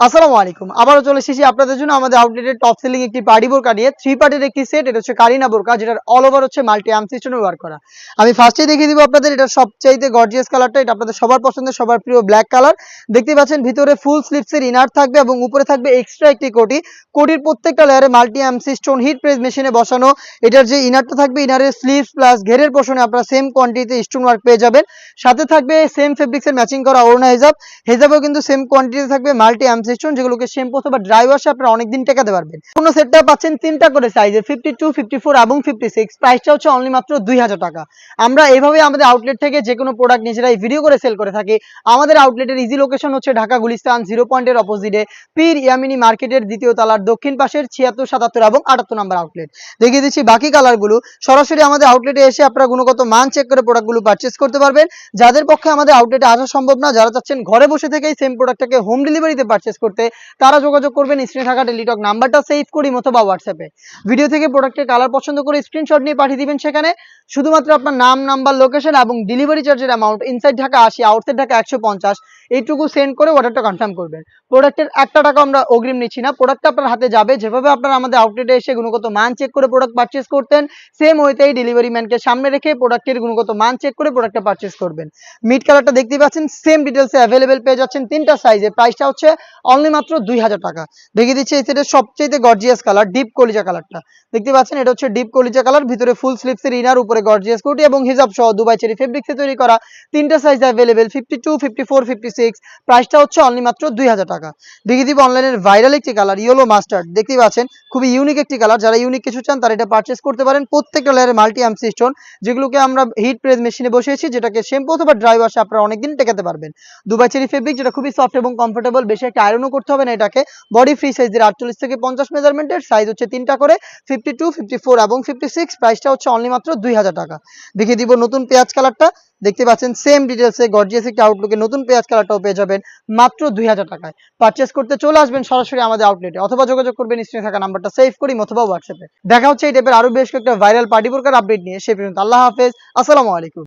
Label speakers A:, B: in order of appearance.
A: আসসালামু আলাইকুম। আবারও চলে এসেছি আপনাদের জন্য আমাদের আউটলেটের টপ সেলিং একটি পার্টি বোরকা নিয়ে। থ্রি পার্টের একটি সেট এটা হচ্ছে কারিনা বোরকা, যেটার অল ওভার হচ্ছে মাল্টি আর্ম সিস্টেমে ওয়ার্ক করা। আমি ফার্স্টে দেখিয়ে দিব আপনাদের এটা সবচাইতে গর্জিয়াস কালারটা এটা আপনাদের সবার পছন্দের, সবার প্রিয় ব্ল্যাক কালার দেখতে পাচ্ছেন, ভিতরে ফুল স্লিপসের ইনার থাকবে এবং উপরে থাকবে এক্সট্রা একটি কোটি। কোটির প্রত্যেকটা লেয়ারে multi arm stone heat press মেশিনে বসানো। এটার যে ইনারটা থাকবে ইনারের স্লিভস প্লাস ঘেরের পোষণে আপনারা সেম কোয়ান্টিটিতে স্টোন ওয়ার্ক পেয়ে যাবেন। সাথে থাকবে সেম ফেব্রিক্সের ম্যাচিং করা ওড়না হেজাব হেজাবেও কিন্তু সেম কোয়ান্টিটিতে থাকবে মাল্টি আর্ম স্টোন যেগুলোকে শ্যাম্পু অথবা ড্রাই ওয়াশে আপনারা অনেকদিন টেকাতে পারবেন। কোন সেটটা পাচ্ছেন তিনটা করে সাইজে ফিফটি টু ফিফটি ফোর এবং ফিফটি সিক্স প্রাইসটা হচ্ছে অনলি মাত্র দুই হাজার টাকা। আমরা এভাবে আমাদের আউটলেট থেকে যে কোনো প্রোডাক্ট নিজেরাই ভিডিও করে সেল করে থাকি। আমাদের আউটলেটের ইজি লোকেশন হচ্ছে ঢাকা, গুলিস্তান জিরো পয়েন্টের অপোজিটে পীর ইয়ামিনী মার্কেটের দ্বিতীয় তলার দক্ষিণ পাশের ছিয়াত্তর, সাতাত্তর এবং আটাত্তর নাম্বার আউটলেট দেখিয়ে দিচ্ছি বাকি কালারগুলো সরাসরি আমাদের আউটলেটে এসে আপনারা গুণগত মান চেক করে প্রোডাক্টগুলো পারচেস করতে পারবেন। যাদের পক্ষে আমাদের আউটলেটে আসা সম্ভব না, যারা চাচ্ছেন ঘরে বসে থেকেই সেম প্রোডাক্টটাকে হোম ডেলিভারিতে পারচেস করতে তারা যোগাযোগ করবেন, স্ক্রিনে থাকা টেলিটক নাম্বারটা সেভ করি অথবা হোয়াটসঅ্যাপে ভিডিও থেকে প্রোডাক্টের কালার পছন্দ করে স্ক্রিনশট নিয়ে পাঠিয়ে দিবেন সেখানে। শুধুমাত্র আপনার নাম নাম্বার লোকেশন এবং ডেলিভারি চার্জের অ্যামাউন্ট ইনসাইড ঢাকা আশি আউটসাইড ঢাকা একশো পঞ্চাশ, এইটুকু সেন্ড করে অর্ডারটা কনফার্ম করবেন। প্রোডাক্টের একটা টাকা আমরা অগ্রিম নিচ্ছি না। প্রোডাক্টটা আপনার হাতে যাবে। যেভাবে আপনারা আমাদের আউটলেটে এসে গুণগত মান চেক করে প্রোডাক্ট পারচেস করতেন সেম ওয়েতেই ডেলিভারি ম্যানকে সামনে রেখে প্রোডাক্টের গুণগত মান চেক করে প্রোডাক্টটা পারচেস করবেন। মিড কালারটা দেখতে পাচ্ছেন সেম ডিটেলসে অ্যাভেলেবেল পেয়ে যাচ্ছেন। তিনটা সাইজে প্রাইসটা হচ্ছে অনলি মাত্র দুই হাজার টাকা। দেখিয়ে দিচ্ছি, এই সেটের সবচেয়ে গর্জিয়াস কালার ডিপ কলিজা কালারটা দেখতে পাচ্ছেন, এটা হচ্ছে ডিপ কলিজা কালার ভিতরে ফুল স্লিপসের ইনার উপরে গর্জিয়াস কোটি এবং হিজাব সহ দুবাই চেরি ফেব্রিক্সে তৈরি করা তিনটা size available fifty two fifty four fifty six প্রাইসটা হচ্ছে অনলি মাত্র দুই হাজার টাকা। দেখিয়ে দিব অনলাইনের ভাইরাল একটি কালার ইয়েলো মাস্টার্ড দেখতে পাচ্ছেন, খুবই ইউনিক একটি কালার যারা ইউনিক কিছু চান, তারা এটা পারচেস করতে পারেন। প্রত্যেকটা লেয়ারে মাল্টি আর্ম স্টোন যেগুলোকে আমরা হিট প্রেস মেশিনে বসিয়েছি, যেটাকে শ্যাম্পু অথবা ড্রাই ওয়াশে আপনারা অনেকদিন টেকাতে পারবেন। দুবাই চেরি ফেব্রিক যেটা খুবই সফট এবং কমফোর্টেবল বেশি একটা আয়রনও করতে হবে না এটাকে। বডি ফ্রি সাইজের আটচল্লিশ থেকে পঞ্চাশ মেজারমেন্টের সাইজ হচ্ছে তিনটা করে ফিফটি টু ফিফটি ফোর এবং ফিফটি সিক্স প্রাইসটা হচ্ছে অনলি মাত্র দুই হাজার টাকা। দেখিয়ে দিব নতুন পেঁয়াজ কালারটা। দেখতে পাচ্ছেন সেম ডিটেলসে গর্জিয়াস একটা আউটলুকে নতুন পেঁয়াজ কালারটাও পেয়ে যাবেন মাত্র দুই হাজার টাকায়। পারচেস করতে চলে আসবেন সরাসরি আমাদের আউটলেটে অথবা যোগাযোগ করবেন স্ক্রিনে থাকা নাম্বারটা সেভ করি অথবা হোয়াটসঅ্যাপে দেখা হচ্ছে এই টাইপের আরও বেশ কয়েকটা ভাইরাল পার্টি প্রকার আপডেট নিয়ে। সে পর্যন্ত আল্লাহ হাফেজ। আসসালামু আলাইকুম।